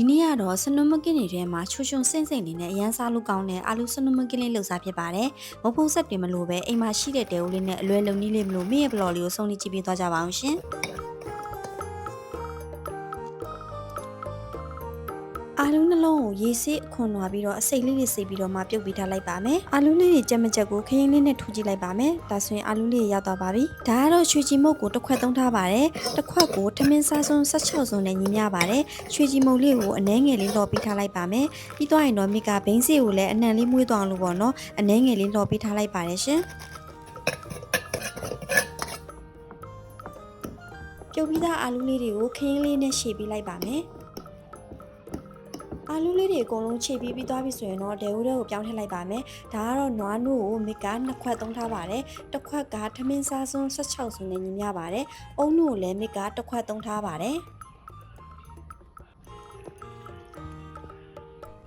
ဒီနေ့ကတော့စနုမကင်းတွေထဲမှာချွတ်ချွန်စင့်စင့်လေးနဲ့အရန်စားလို့ကောင်းတဲ့အာလူစနုမကင်းလေးလှုပ်စားဖြစ်ပါတယ်။မုတ်ဖို့ဆက်တွေမလို့ပဲအိမ်မှာရှိတဲ့တဲဦးလေးနဲ့အလွယ်လုံနည်းလေးမလို့မိရဲ့ဘလော်လေးကိုစုံလေးကြည့်ပေးသွားကြပါအောင်ရှင်။ အာလူနှလုံးကိုရေစေးအခွန်နွားပြီးတော့အစိတ်လေးတွေစိတ်ပြီးတော့မှပြုတ်ပြီးထားလိုက်ပါမယ်။အာလူလေးတွေကြက်မကြက်ကိုခရင်လေးနဲ့ထူကြည့်လိုက်ပါမယ်။ဒါဆိုရင်အာလူလေးတွေရောက်သွားပါပြီ။ဒါကတော့ရွှေချီမုတ်ကိုတစ်ခွက်သုံးထားပါတယ်။တစ်ခွက်ကိုထမင်းစားစွန်း16စွန်းနဲ့ညီမျှပါတယ်။ရွှေချီမုတ်လေးကိုအနှဲငယ်လေးလော်ပြီးထားလိုက်ပါမယ်။ပြီးသွားရင်တော့မိကဘိန်းစီကိုလည်းအနှံလေးမွေးသွားအောင်လို့ပေါ့နော်။အနှဲငယ်လေးလော်ပြီးထားလိုက်ပါတယ်ရှင်။ပြုတ်ပြီးသားအာလူလေးတွေကိုခရင်လေးနဲ့ရှေ့ပြီးလိုက်ပါမယ်။ အာလူလေးတွေအကုန်လုံးခြေပြီးပြီးသွားပြီဆိုရင်တော့ဒဲဦးတဲ့ကိုပြောင်းထည့်လိုက်ပါမယ်။ဒါကတော့နွားနို့ကိုမစ်ကနှစ်ခွက်သုံးထားပါတယ်။တစ်ခွက်ကထမင်းစားစွန်း16စွန်းနဲ့ညီမျှပါတယ်။အုံနို့ကိုလည်းမစ်ကတစ်ခွက်သုံးထားပါတယ်။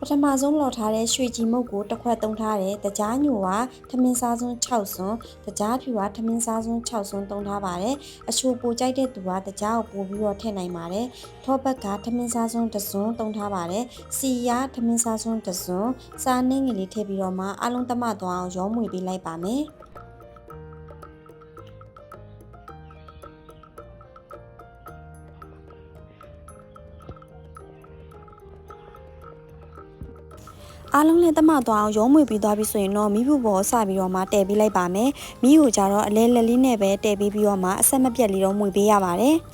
ပထမဆုံးလော်ထားတဲ့ရွှေကြည်မုတ်ကိုတစ်ခွက်သုံးထားတယ်။တကြားညိုကထမင်းစားစွန်း6စွန်းတကြားဖြူကထမင်းစားစွန်း6စွန်းသုံးထားပါတယ်။အချိုပိုကြိုက်တဲ့သူကတကြားကိုပို့ပြီးတော့ထည့်နိုင်ပါတယ်။ထောဘက်ကထမင်းစားစွန်းတစ်စွန်းသုံးထားပါတယ်။စီရထမင်းစားစွန်းတစ်စွန်းစားနှင်းငယ်လေးထည့်ပြီးတော့မှအလုံးသမသွားအောင်ရောမွေပေးလိုက်ပါမယ်။ အားလုံးလည်းတမသွားအောင်ရုံးမွေပြီးသွားပြီဆိုရင်တော့မိဖို့ပေါ်စပြီးတော့မှတည်ပေးလိုက်ပါမယ်။မိကိုကြတော့အလဲလက်လေးနဲ့ပဲတည်ပေးပြီးတော့မှအဆက်မပြတ်လေးတော့မွေပေးရပါတယ်။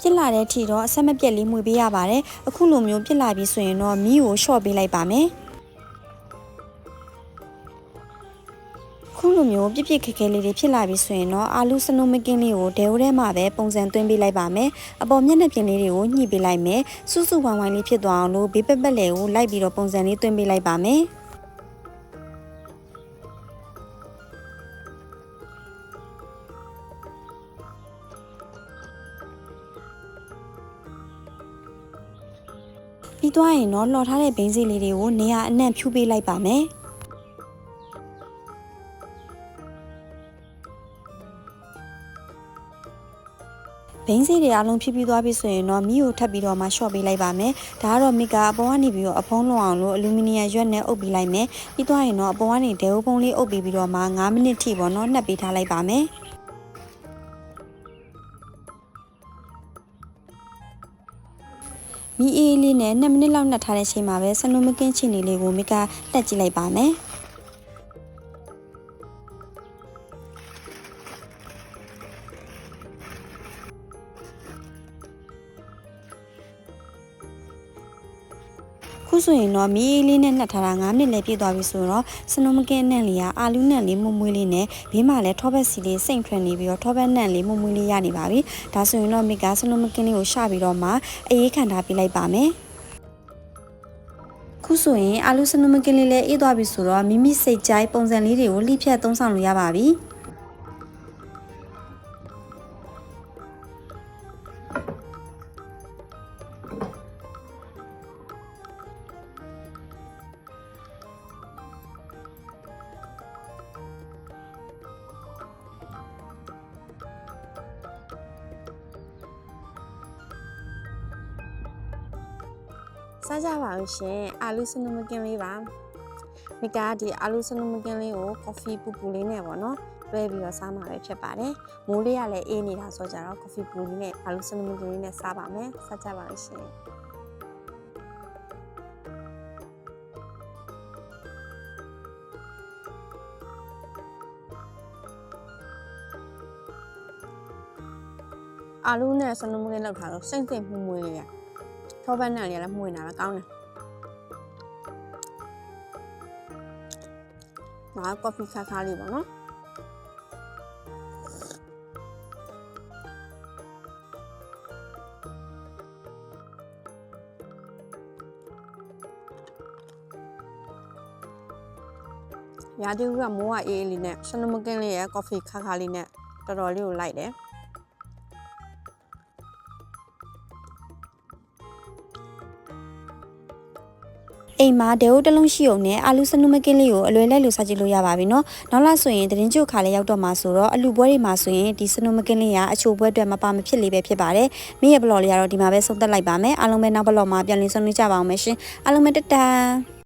ပြစ်လာတဲ့ထီတော့အဆက်မပြတ်လေးမှွေပေးရပါတယ်။အခုလိုမျိုးပြစ်လာပြီဆိုရင်တော့မိကိုရှော့ပေးလိုက်ပါမယ်။ ခုလိုမျိုးပြစ်ပြစ်ခက်ခဲလေးတွေဖြစ်လာပြီဆိုရင်တော့အာလူစနုမကင်းလေးကိုဒဲဝထဲမှာပဲပုံစံသွင်းပေးလိုက်ပါမယ်အပေါ်မျက်နှာပြင်လေးတွေကိုညှိပေးလိုက်မယ်စုစုဝိုင်းဝိုင်းလေးဖြစ်သွားအောင်လို့ဘေးပက်ပက်လေးကိုလိုက်ပြီးတော့ပုံစံလေးသွင်းပေးလိုက်ပါမယ်ပြီးသွားရင်တော့လှော်ထားတဲ့ဘိန်းစီလေးတွေကိုနေရာအနှံ့ဖြူပေးလိုက်ပါမယ် ဘိန်းစီတွေအလုံးဖြစ်ပြီးသွားပြီဆိုရင်တော့မီးကိုထပ်ပြီးတော့မှရှော့ပေးလိုက်ပါမယ်ဒါကတော့မီကအပေါ်ကနေပြီးတော့အဖုံးလွန်အောင်လို့အလူမီနီယံရွက်နဲ့အုပ်ပေးလိုက်မယ်ပြီးသွားရင်တော့အပေါ်ကနေဒဲအိုးပုံးလေးအုပ်ပေးပြီးတော့မှ9မိနစ်ထိပေါ့နော်နှက်ပေးထားလိုက်ပါမယ်မီအေးလေးနဲ့2မိနစ်လောက်နှက်ထားတဲ့ချိန်မှာပဲဆနုမကင်းချီနေလေးကိုမိကတက်ကြည့်လိုက်ပါမယ် ခုဆိုရင်တော့မီးအေးလေးနဲ့နှက်ထားတာ9မိနစ်လည်းပြည့်သွားပြီဆိုတော့စနုမကင်းနဲ့လေးကအာလူးနဲ့လေးမွမွေးလေးနဲ့ဘေးမှာလည်းထောဘက်စီလေးစိတ်ထွက်နေပြီးတော့ထောဘက်နဲ့လေးမွမွေးလေးရနေပါပြီဒါဆိုရင်တော့မိကစနုမကင်းလေးကိုရှပြီးတော့မှအေးခံထားပြလိုက်ပါမယ်ခုဆိုရင်အာလူစနုမကင်းလေးလည်းအေးသွားပြီဆိုတော့မိမိစိတ်ကြိုက်ပုံစံလေးတွေကိုလှိဖြတ်သုံးဆောင်လို့ရပါပြီ။ စားကြပါဦးရှင်အာလူစနုမကင်းလေးပါမိကဒီအာလူစနုမကင်းလေးကိုကော်ဖီပူပူလေးနဲ့ပေါ့နော်တွဲပြီးတော့စားမှာပဲဖြစ်ပါတယ်မိုးလေးကလည်းအေးနေတာဆိုကြတော့ကော်ဖီပူလေးနဲ့အာလူစနုမကင်းလေးနဲ့စားပါမယ်စားကြပါဦးရှင်အာလူနဲ့စနုမကင်းလောက်ထားတော့စိတ်စိတ်မှုမွေးလေးရ ထောပတ်နဲ့လည်းမှုနေတာလည်းကောင်းတယ်ငါကော်ဖီခါခါလေးပေါ့နော်ရာဒီကမိုးကအေးအေးလေးနဲ့ရှနမကင်းလေးရဲ့ကော်ဖီခါခါလေးနဲ့တော်တော်လေးကိုလိုက်တယ် အိမ်မှာဒဲအိုတစ်လုံးရှိုံနဲ့အာလူစနုမကင်းလေးကိုအလွယ်လိုက်လို့စားကြည့်လို့ရပါပြီနော်နောက်လာဆိုရင်တရင်ကျုပ်ခါလေးရောက်တော့မှာဆိုတော့အလူပွဲတွေမှာဆိုရင်ဒီစနုမကင်းလေးကအချိုပွဲအတွက်မပါမဖြစ်လေးပဲဖြစ်ပါတယ်မိရဲ့ဘလော့လေးကတော့ဒီမှာပဲဆုံးသက်လိုက်ပါမယ်အားလုံးပဲနောက်ဘလော့မှာပြန်လည်ဆုံတွေ့ကြပါအောင်မယ်ရှင်အားလုံးပဲတတန်